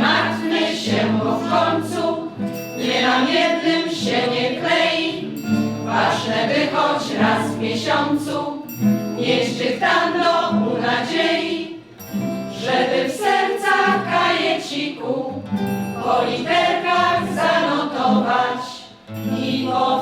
martwmy się, bo w końcu nie nam jednym się nie klei. Ważne by choć raz w miesiącu mieć dyktando u nadziei, żeby w serca kajeciku po literkach zanotować i po